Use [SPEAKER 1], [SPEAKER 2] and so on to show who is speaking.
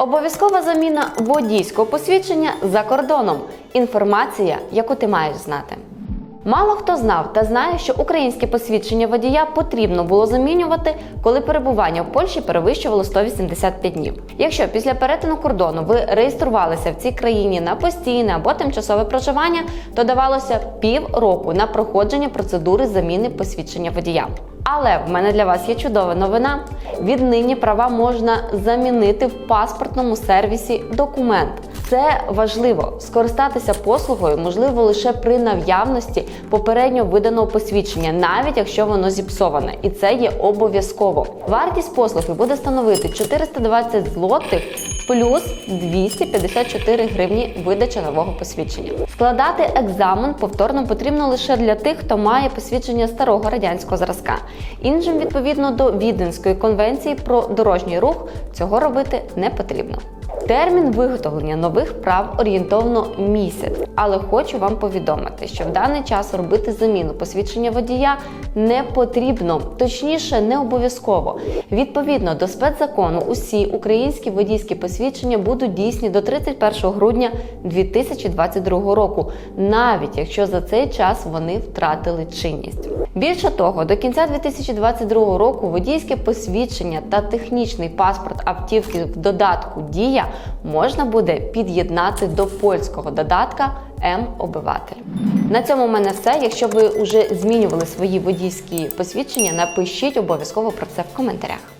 [SPEAKER 1] Обов'язкова заміна водійського посвідчення за кордоном. Інформація, яку ти маєш знати. Мало хто знав та знає, що українське посвідчення водія потрібно було замінювати, коли перебування в Польщі перевищувало 185 днів. Якщо після перетину кордону ви реєструвалися в цій країні на постійне або тимчасове проживання, то давалося півроку на проходження процедури заміни посвідчення водія. Але в мене для вас є чудова новина. Віднині права можна замінити в паспортному сервісі документ. Це важливо. Скористатися послугою можливо лише при наявності попередньо виданого посвідчення, навіть якщо воно зіпсоване, і це є обов'язково. Вартість послуги буде становити 420 злотих плюс 254 гривні видача нового посвідчення. Складати екзамен повторно потрібно лише для тих, хто має посвідчення старого радянського зразка. Іншим, відповідно до Віденської конвенції про дорожній рух, цього робити не потрібно. Термін виготовлення нових прав орієнтовно місяць, але хочу вам повідомити, що в даний час робити заміну посвідчення водія не потрібно, точніше, не обов'язково. Відповідно до спецзакону, усі українські водійські посвідчення будуть дійсні до 31 грудня 2022 року, навіть якщо за цей час вони втратили чинність. Більше того, до кінця 2022 року водійське посвідчення та технічний паспорт автівки в додатку Дія можна буде під'єднати до польського додатка М-обиватель. На цьому в мене все. Якщо ви вже змінювали свої водійські посвідчення, напишіть обов'язково про це в коментарях.